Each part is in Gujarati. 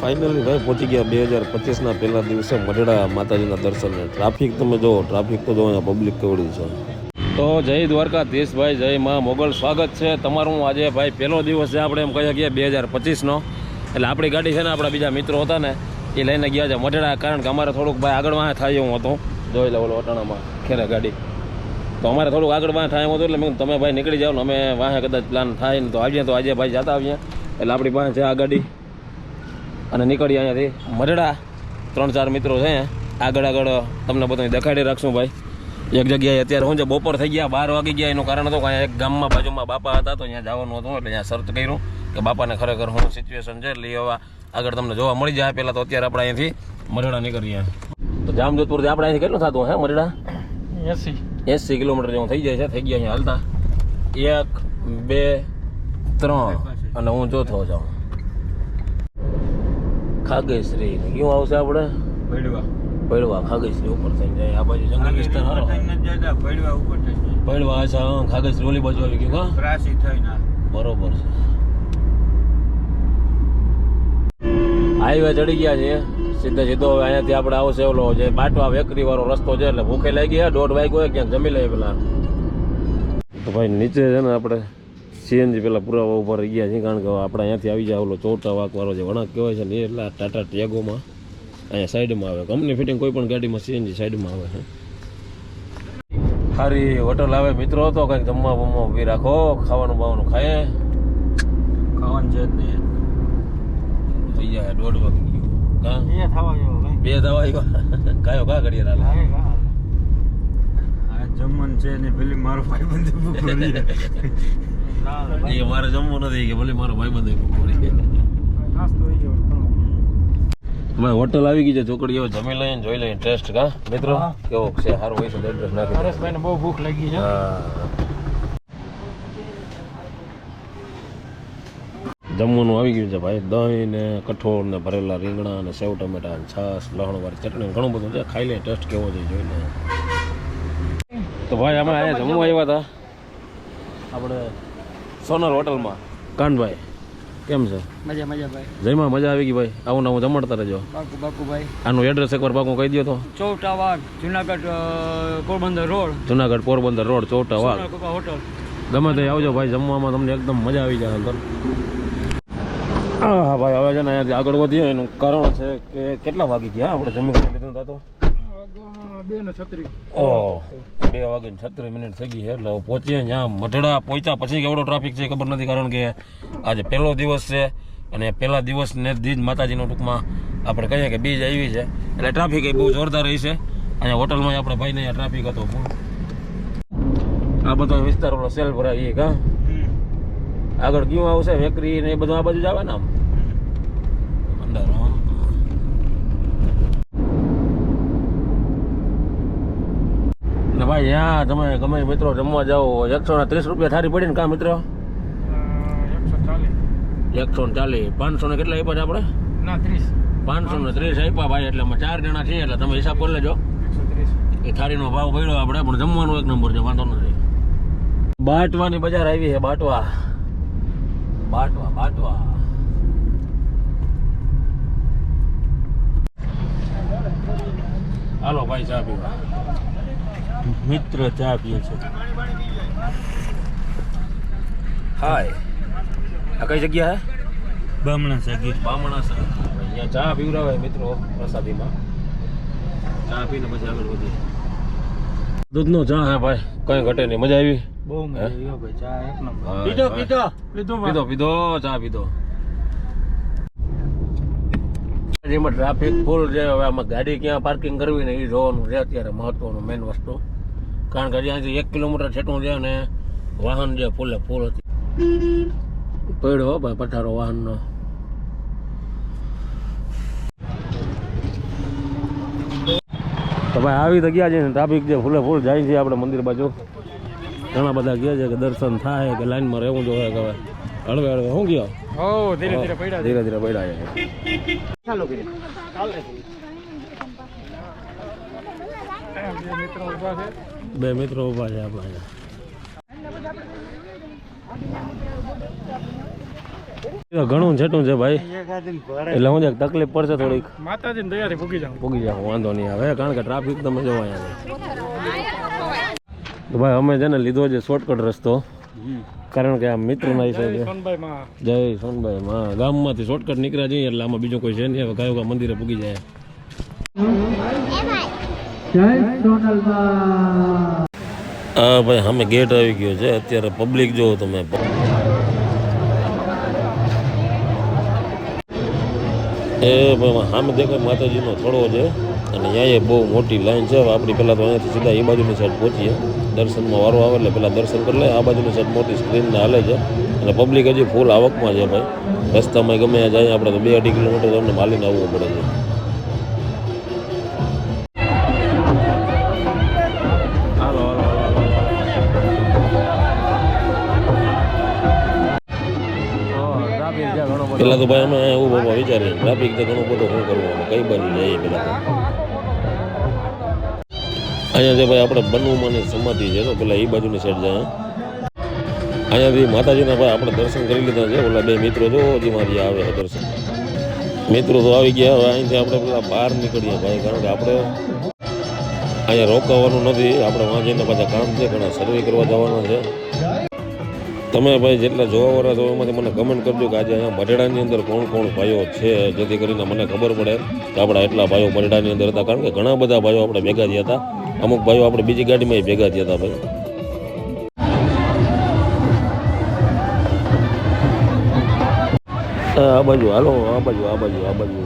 ફાઇનલી ભાઈ પહોંચી ગયા બે હજાર પચીસના પહેલા દિવસે મઢડા માતાજીના દર્શને ટ્રાફિક તમે જુઓ, ટ્રાફિક તો જો અહીંયા પબ્લિક કેવડું છે. તો જય દ્વારકાધીશ ભાઈ જય માં મોગલ. સ્વાગત છે તમારું. આજે ભાઈ પહેલો દિવસ છે આપણે એમ કહીએ શકીએ બે હજાર પચીસનો. એટલે આપણી ગાડી છે ને આપણા બીજા મિત્રો હતા ને, એ લઈને ગયા છે મઢડા. કારણ કે અમારે થોડુંક ભાઈ આગળ વાહ થાય એવું હતું. જોઈ લે ઓલો અટાણામાં ખેરે ગાડી. તો અમારે થોડુંક આગળ વાંહે થાય હતું એટલે મેં તમે ભાઈ નીકળી જાઓ ને, અમે વાંહે કદાચ પ્લાન થાય ને તો આવીએ તો આજે ભાઈ જતા આવીએ. એટલે આપણી પાસે છે આ ગાડી. અને નીકળીએ અહીંયાથી મરડા ત્રણ ચાર મિત્રો છે. આગળ આગળ તમને બધું દેખાડી રાખશું ભાઈ. એક જગ્યાએ અત્યારે હું જે બપોર થઈ ગયા બાર વાગી ગયા એનું કારણ હતું કે અહીંયા એક ગામમાં બાજુમાં બાપા હતા તો અહીંયા જવાનું હતું એટલે અહીંયા શરત કર્યું કે બાપાને ખરેખર શું સિચ્યુએશન છે એટલે આવવા આગળ તમને જોવા મળી જાય. પહેલાં તો અત્યારે આપણે અહીંયાથી મરડા નીકળીએ. તો જામજોધપુરથી આપણે અહીંથી કેટલું થતું હે મરડા? એસી. એસી કિલોમીટર જેવું થઈ જાય છે થઈ ગયા અહીંયા હાલતા. એક બે ત્રણ. અને હું ચોથો જાઉં. ખાગેશ્રી. ક્યું આવશે આપણે? પડવા પડવા ખાગેશ્રી ઉપર થઈ જાય. આ બાજુ જંગલ વિસ્તાર હારો. પડવા ઉપર થઈ જાય. પડવા અચ્છા હા, ખાગેશ્રી ઓલી બાજુ આવી ગયું હા? ત્રાસી ના બરોબર છે. હાઈવે ચડી ગયા છે. સીધે સીધો હવે અહીંયાથી આપણે આવશે ઓલો જે બાટવા વેકરી વાળો રસ્તો છે એટલે ભૂખે લાગી ગયા દોઢ વાગ્યો ક્યાંક જમી લઈએ પેલા. તો ભાઈ નીચે છે ને આપણે સીએનજી પેલા પુરાવા ઉપર રહી ગયા છીએ કારણ કે આપણે અહીંયાથી આવી જાય ઓલો ચોટા વાકવાળો જે વણાક કહેવાય છે ને એટલા ટાટા ટેગોમાં અહીંયા સાઈડમાં આવે. કંપની ફિટિંગ કોઈ પણ ગાડીમાં સીએનજી સાઈડમાં આવે છે. સારી હોટલ આવે મિત્રો તો કંઈક જમવા બમવા ઊભી રાખો ખાવાનું બાવાનું ખાય ખાવાનું છે જ નહીં થઈ જાય દોઢ વાગી ગયું થવા બે દવા આવ્યો કાયો કા ઘડીએ જમવાનું છે ને પેલી મારો ભાઈ બંધ એ મારે જમવું નથી કે ભલે મારો ભાઈ બંધ હોટલ આવી ગઈ છે ચોકડી એવો જમી લઈને જોઈ લઈને ટેસ્ટ કા? મિત્રો કેવો છે? સારું હોય છે એડ્રેસ નાખી. દો. હરેશભાઈ ને બહુ ભૂખ લાગી છે. જમવાનું આવી ગયું છે ભાઈ દહીં ને કઠોળ ને ભરેલા રીંગણા ને સેવ ટમેટા ને છાશ લસણવાળી ચટણી ઘણું બધું છે. ખાઈ લે ટેસ્ટ કેવો છે જોઈ લે તો ભાઈ અમે અહીંયા જમવા આવ્યા હતા? આપણે સોનલ હોટલમાં. કાનભાઈ કેમ છે? મજા મજા ભાઈ. જયમાં મજા આવી ગઈ ભાઈ. આવું ના હું જમણતા રહેજો. બાકુ ભાઈ. આનું એડ્રેસ એકવાર બાકુ કહી દો તો. ચોટા વાઘ જુનાગઢ પોરબંદર રોડ. જુનાગઢ પોરબંદર રોડ ચોટા વાગ કોકા હોટલ. ગમે તે આવજો ભાઈ જમવામાં તમને એકદમ મજા આવી જાય અંદર હા ભાઈ હવે છે ને અહીંયાથી આગળ વધીએ. એનું કારણ છે કે કેટલા વાગી ગયા? આપણે જમી લીધું તા તો. બે છત્રી. વાગે છત્રીસ મિનિટ થઈ ગઈ છે એટલે હવે પહોંચીએ ત્યાં મઢડા પહોંચ્યા પછી કેવડો ટ્રાફિક છે ખબર નથી કારણ કે આજે પહેલો દિવસ છે અને પહેલા દિવસને જ જ માતાજીનો ટૂંકમાં આપણે કહીએ કે બીજ આવી છે. એટલે ટ્રાફિક એ બહુ જોરદાર રહી છે. અહીંયા હોટલમાં આપણે ભાઈને અહીંયા ટ્રાફિક હતો. આ બધો વિસ્તાર ઓલો સેલ ભરાય એ કા આગળ કયું આવશે વેકરી ને એ બધું આ બાજુ જ આવે ને આમ? અંદર હં. ને ભાઈ ત્યાં તમે ગમે મિત્રો જમવા જાઓ એકસો ને ત્રીસ રૂપિયા થારી પડી ને કા મિત્રો? એકસો ને ચાલીસ. પાંચસો ને કેટલા આપ્યા છે આપણે? પાંચસો ને ત્રીસ આપ્યા ભાઈ એટલે અમે ચાર જણા છીએ એટલે તમે હિસાબ કરી લેજો. એ થાળીનો ભાવ પડ્યો આપણે પણ જમવાનું એક નંબર છે વાંધો નથી. બાટવાની બજાર આવી છે બાટવા. બાટવા બાટવા. હાલો ભાઈ પીવા. મિત્ર ચા પીએ છે. હાય આ કઈ જગ્યા હે? બમણા સગીર. બામણા છે અહીંયા ચા પીવડાવે મિત્રો પ્રસાદીમાં. ચા પીને પછી આગળ વધીએ. દૂધનો ચા હે ભાઈ. કઈ ઘટે નહીં. મજા આવી? બહુ મજા આવી ભાઈ. ચા એક નંબર. પીધો પીધો. પીધો પીધો પીધો. ચા પીધો. જેમાં ટ્રાફિક ફૂલ છે. હવે આમાં ગાડી ક્યાં પાર્કિંગ કરવી ને એ જોવાનું છે. અત્યારે મહત્વનું મેઇન વસ્તુ. કારણ કે અહીંયાથી એક કિલોમીટર છેટું છે અને વાહન જે ફૂલે ફૂલ હતી. પડ્યો ભાઈ પથારો વાહનનો. તો ભાઈ આવી તો ગયા છે ને ટ્રાફિક જે ફૂલે ફૂલ જાય છે આપણે મંદિર બાજુ. ઘણા બધા ગયા છે કે દર્શન થાય કે લાઈનમાં રહેવું જોઈએ કે હળવે હળવે શું ગયો? ધીરે ધીરે પડ્યા ધીરે ધીરે પડ્યા છે. ચાલો કરી ચાલે બે મિત્રો ઊભા છે મિત્રો છે આપણા ઘણું છેટું છે ભાઈ. એટલે હું છે તકલીફ પડશે થોડીક. માતાજીની દયાથી ભૂગી જાઉં. ભૂગી જાઉં વાંધો નહીં આવે કારણ કે ટ્રાફિક તમે જોવા અહીંયા તો ભાઈ અમે છે ને લીધો છે શોર્ટકટ રસ્તો. કારણ કે આ મિત્રના હિસાબે. સોનભાઈ જય સોનભાઈ માં. ગામમાંથી શોર્ટકટ નીકળ્યા જઈએ એટલે આમાં બીજું કોઈ છે નહીં. હવે કયો મંદિરે પૂગી જાય. હા ભાઈ, સામે ગેટ આવી ગયો છે. અત્યારે પબ્લિક જોવો તમે. એ ભાઈ સામે દેખાય માતાજીનો થોડો છે. અને અહીંયા બહુ મોટી લાઈન છે. આપણી પહેલાં તો અહીંયાથી સીધા એ બાજુની સાઈડ પહોંચીએ. દર્શનમાં વારો આવે એટલે પહેલાં દર્શન કરી લે આ બાજુની સાઈડ મોટી સ્ક્રીનને હાલે છે. અને પબ્લિક હજી ફૂલ આવકમાં છે ભાઈ. રસ્તામાં ગમે જાય, આપણે તો બે અઢી કિલોમીટર તમને માલીને આવવું પડે છે. પેલા તો ભાઈ અમે એવું બાબા વિચારીએ ટ્રાફિક તો ઘણું બધું શું કરવું કઈ બાજુ જઈએ તો. અહીંયા જે ભાઈ આપણે બનવુમાની સમાધિ છે, તો પેલા એ બાજુની સાઈડ જાય. અહીંયાથી માતાજીના ભાઈ આપણે દર્શન કરી લીધા છે. ઓલા બે મિત્રો જો, હજી મારી આવે દર્શન. મિત્રો તો આવી ગયા, હવે અહીંથી આપણે પેલા બહાર નીકળીએ ભાઈ, કારણ કે આપણે અહીંયા રોકાવાનું નથી. આપણે વાં પાછા કામ છે, ઘણા સર્વે કરવા જવાના છે. તમે ભાઈ જેટલા જોવાવાળા છો એમાંથી મને કમેન્ટ કરજો કે આજે અહીંયા મઢેડાની અંદર કોણ કોણ ભાઈઓ છે, જેથી કરીને મને ખબર પડે કે આપણા એટલા ભાઈઓ મઢેડાની અંદર હતા. કારણ કે ઘણા બધા ભાઈઓ આપણે ભેગા થયા હતા. અમુક ભાઈઓ આપણે બીજી ગાડીમાં ભેગા થયા હતા ભાઈ. આ બાજુ, હાલો, આ બાજુ આ બાજુ આ બાજુ.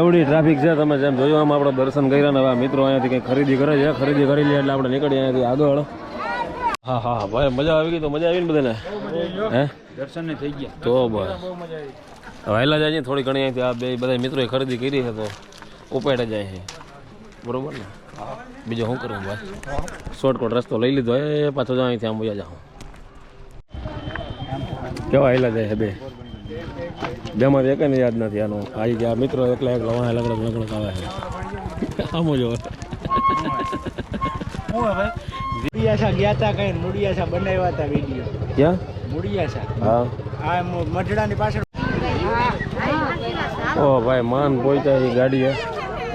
એવડી ટ્રાફિક છે. તમે જેમ જોયું આમ આપણે દર્શન કર્યા ને હવે મિત્રો અહીંયાથી કંઈ ખરીદી કરે છે. ખરીદી કરી લઈએ એટલે આપણે નીકળીએ અહીંયાથી આગળ. હા હા ભાઈ મજા આવી ગઈ તો મજા આવી ને બધાને? હે? દર્શન થઈ ગયા. તો ભાઈ વહેલા જાય છે થોડી ઘણી અહીંથી આ બે બધા મિત્રોએ ખરીદી કરી છે તો ઉપાડે જાય છે. બરોબર ને? બીજો શું કરું ભાઈ? શોર્ટકટ રસ્તો લઈ લીધો. એ પાછો જાઉં અહીંથી આમ વયા જાઉં. કેવા હાલા જાય છે બે? બેમાંથી એક ને યાદ નથી આનું. આવી ગયા મિત્રો એકલા એકલા વાહ લગડક લગડક આવે છે. આમ જો મુડિયાસા ગયા હતા કઈ? મુડિયાસા બનાવ્યા હતા વીડિયો ક્યાં? મુડિયાસા હા. આ મઢડાની પાછળ. ઓ ભાઈ માન પોઈતા એ ગાડીએ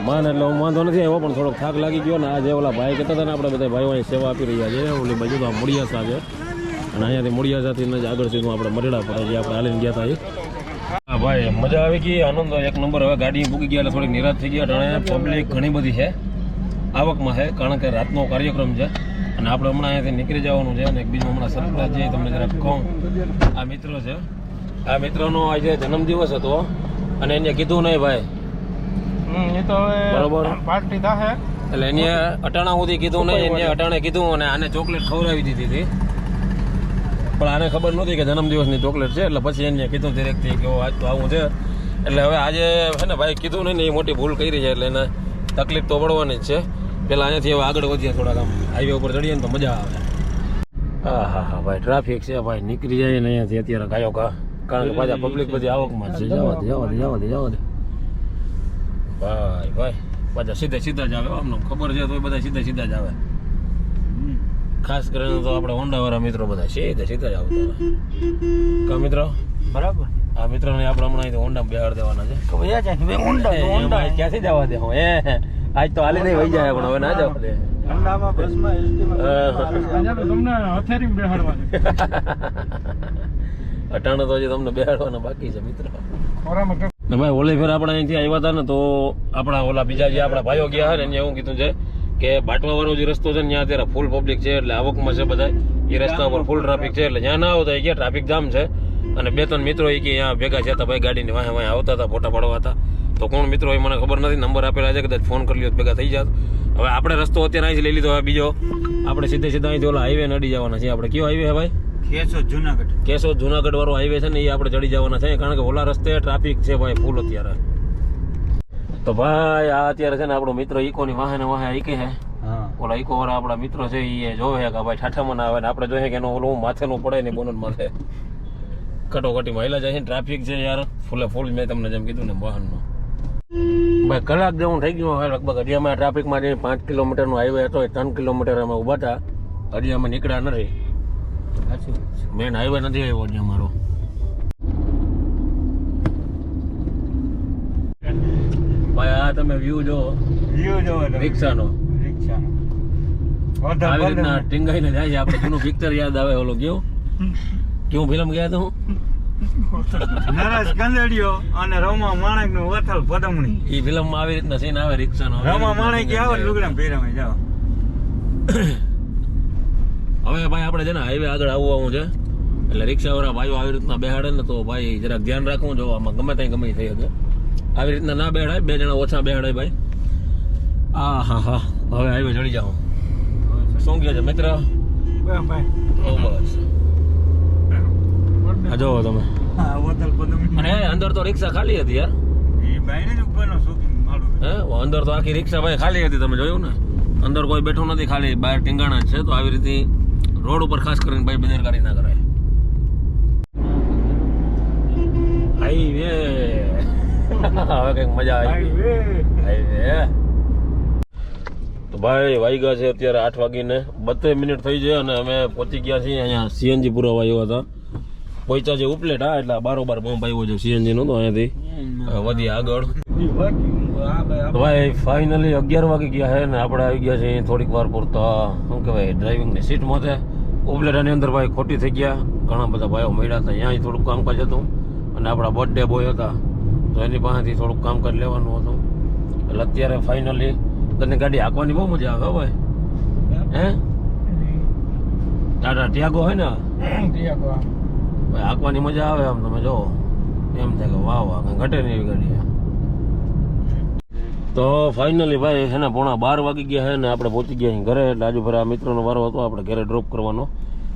માન એટલે હું વાંધો નથી આવ્યો પણ થોડોક થાક લાગી ગયો ને આજે ઓલા ભાઈ કહેતા હતા ને આપણે બધા ભાઈઓ અહીં સેવા આપી રહ્યા છે ઓલી બાજુ તો આ મુડિયાસા છે. અને અહીંયાથી મુડિયાસાથી ને આગળ સીધું આપણે મરડા પડે જે આપણે હાલીને ગયા હતા ભાઈ મજા આવી ગઈ. આનંદ એક નંબર હવે ગાડી મૂકી ગયા એટલે થોડીક નિરાશ થઈ ગયા. અને પબ્લિક ઘણી બધી છે. આવકમાં છે કારણ કે રાતનો કાર્યક્રમ છે. અને આપણે હમણાં અહીંયાથી નીકળી જવાનું છે અને એક બીજું હમણાં સરપ્રાઈઝ છે તમને જરાક કહું. આ મિત્ર છે. આ મિત્રનો આજે જન્મદિવસ હતો. અને એને કીધું નહીં ભાઈ. એ તો બરોબર. પાર્ટી થશે એટલે એને અટાણા સુધી કીધું નહીં એને અટાણે કીધું અને આને ચોકલેટ ખવડાવી દીધી હતી. પણ આને ખબર નહોતી કે જન્મદિવસની ચોકલેટ છે, એટલે પછી એને કીધું ડિરેક્ટથી કે આજ તો આવું છે. એટલે હવે આજે છે ને ભાઈ કીધું નહીં ને એ મોટી ભૂલ કરી છે, એટલે એને તકલીફ તો પડવાની જ છે. પેલા અહીંયાથી હવે આગળ વધીએ થોડાક આમ હાઈવે ઉપર ચડીએ ને તો મજા આવે. હા હા હા ભાઈ ટ્રાફિક છે ભાઈ, નીકળી જાય ને અહીંયાથી અત્યારે ગાયો ઘા. કારણ કે પાછા પબ્લિક બધી આવકમાં છે. જવા દે જવા દે જવા દે જવા દે. ભાઈ ભાઈ, પાછા સીધા સીધા જ આવે આમને ખબર છે તો બધા સીધા સીધા જ આવે. ખાસ કરીને તો આપણે હોન્ડાવાળા મિત્રો બધા સીધા સીધા જ આવતા હોય. કા મિત્રો? બરાબર. આ મિત્રોને આપણે હમણાં અહીંથી હોન્ડા બેહાડ દેવાના છે. વયા છે બે ઊંડા એ, એમાં ક્યાંથી જવા દે હું? એ આજ તો હાલે નહીં વહી જાય પણ હવે ના જવા દે. ઠંડામાં બસમાં એસટીમાં તમને હથેરી બેહાડવાની. અટાણે તો હજી તમને બેહાડવાના બાકી છે મિત્ર. ભાઈ ઓલે ફેર આપણે અહીંથી આવ્યા હતા ને તો આપણા ઓલા બીજા જે આપણા ભાઈઓ ગયા ને એને એવું કીધું છે કે બાટવા વાળો જે રસ્તો છે ને ત્યાં અત્યારે ફૂલ પબ્લિક છે એટલે આવકમાં છે બધા એ રસ્તા ઉપર ફૂલ ટ્રાફિક છે એટલે ત્યાં ના આવતા ગયા ટ્રાફિક જામ છે. અને બે ત્રણ મિત્રો એ કે અહીંયા ભેગા થયા હતા ભાઈ ગાડીની વાહે વાહે આવતા હતા ફોટા પાડવા હતા. તો કોણ મિત્રો એ મને ખબર નથી નંબર આપેલા છે કદાચ ફોન કરી લ્યો ભેગા થઈ જાત. હવે આપણે રસ્તો અત્યારે અહીંથી લઈ લીધો હવે બીજો આપણે સીધે સીધા અહીંથી ઓલા હાઈવે નડી જવાના છે આપણે કયો હાઈવે ભાઈ? કેસો જુનાગઢ. કેશોદ જુનાગઢ વાળો હાઈવે છે ને એ આપણે ચડી જવાના છે કારણ કે ઓલા રસ્તે ટ્રાફિક છે ભાઈ ફૂલ અત્યારે. તો ભાઈ આ અત્યારે છે ને આપણો મિત્ર ઈકોની ની વાહન વાહે ઈકે છે ઓલા ઈકો વાળા આપણા મિત્રો છે એ જોવે કે ભાઈ ઠાઠામાં ના આવે ને આપણે જોઈએ કે એનું ઓલું માથેનું પડે ને બોનન માથે. કટોકટી હેલા જાય છે ટ્રાફિક છે યાર. ફૂલે ફૂલ મેં તમને જેમ કીધું ને વાહનમાં ભાઈ કલાક જેવું થઈ ગયું હવે લગભગ અમે ટ્રાફિકમાં જઈ પાંચ કિલોમીટરનો હાઈવે હતો એ ત્રણ કિલોમીટર અમે ઊભા હતા. અમે નીકળ્યા નથી. મેન હાઈવે નથી આવ્યો હજી અમારો ભાઈ આ તમે વ્યૂ જો વ્યૂ જોવો રિક્ષાનો. રિક્ષાનો. આવી રીતના ટીંગાઈને જાય છે. આપણે જૂનું પિક્ચર યાદ આવે ઓલો કેવું? કેવું ફિલ્મ ગયા તો? હું નરેશ કંદડિયો અને રમા માણેકનું વથલ પદમણી. એ ફિલ્મમાં આવી રીતના સીન આવે રિક્ષાનો. રમા માણેક આવો લુગડા પહેરામાં હવે ભાઈ આપણે છે ને હાઈવે આગળ આવવાનું છે. એટલે રિક્ષાવાળા ભાઈઓ આવી રીતના બેહાડે ને તો ભાઈ જરાક ધ્યાન રાખવું જો આમાં ગમે ત્યાં ગમે થઈ શકે. આવી રીતના ના બેડાય બે જણા ઓછા બેડાય ભાઈ. આ હા હા. હવે હાઈવે ચડી જાઓ. શું કહે છે મિત્ર? આ જોવો તમે. અને અંદર તો રિક્ષા ખાલી હતી યાર. અંદર તો આખી રિક્ષા ભાઈ ખાલી હતી તમે જોયું ને? અંદર કોઈ બેઠું નથી ખાલી બહાર ટીંગાણા જ છે. તો આવી રીતે રોડ ઉપર ખાસ કરીને ભાઈ બેદરકારી ના કરાય. હાઈવે. હવે કંઈક મજા આવી ગઈ. તો ભાઈ વાગ્યા છે અત્યારે આઠ વાગીને બત્રીસ મિનિટ થઈ છે અને અમે પહોંચી ગયા છીએ અહીંયા સીએનજી પુરાવા આવ્યા હતા. પહોંચ્યા છે ઉપલેટ હા એટલે બારોબાર પંપ આવ્યો છે સીએનજી નો તો અહીંયાથી. વધી આગળ. ભાઈ ફાઇનલી અગિયાર વાગી ગયા છે ને આપણે આવી ગયા છીએ થોડીક વાર પૂરતા શું કહેવાય ડ્રાઇવિંગની સીટ છે. ઉપલેટાની અંદર ભાઈ ખોટી થઈ ગયા. ઘણા બધા ભાઈઓ મળ્યા હતા. અહીંયા થોડુંક કામકાજ હતું. અને આપણા બર્થડે બોય હતા. તો એની પાસેથી થોડુંક કામ કરી લેવાનું હતું. એટલે અત્યારે ફાઇનલી તને ગાડી હાંકવાની બહુ મજા આવે હવે ભાઈ. હે? ટાટા ટિયાગો હોય ને? ભાઈ હાંકવાની મજા આવે આમ તમે જો. એમ થાય કે વાહ વાહ ઘટે નહીં એવી ગાડી તો ફાઇનલી ભાઈ છે ને પોણા બાર વાગી ગયા છે ને આપણે પહોંચી ગયા ઘરે. એટલે આજુ આ મિત્રનો વારો હતો આપણે ઘરે ડ્રોપ કરવાનો.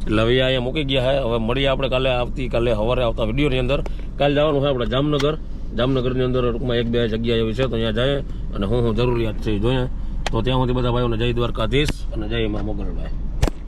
એટલે હવે અહીંયા મૂકી ગયા છે હવે મળીએ આપણે કાલે આવતી, કાલે સવારે આવતા વિડીયોની અંદર. કાલે જવાનું છે આપણે જામનગર. જામનગરની અંદર ટૂંકમાં એક બે જગ્યા એવી છે તો અહીંયા જાય અને હું હું જરૂરિયાત છે જોઈએ તો ત્યાં સુધી બધા ભાઈઓને જય દ્વારકાધીશ અને જય મા મોગલભાઈ.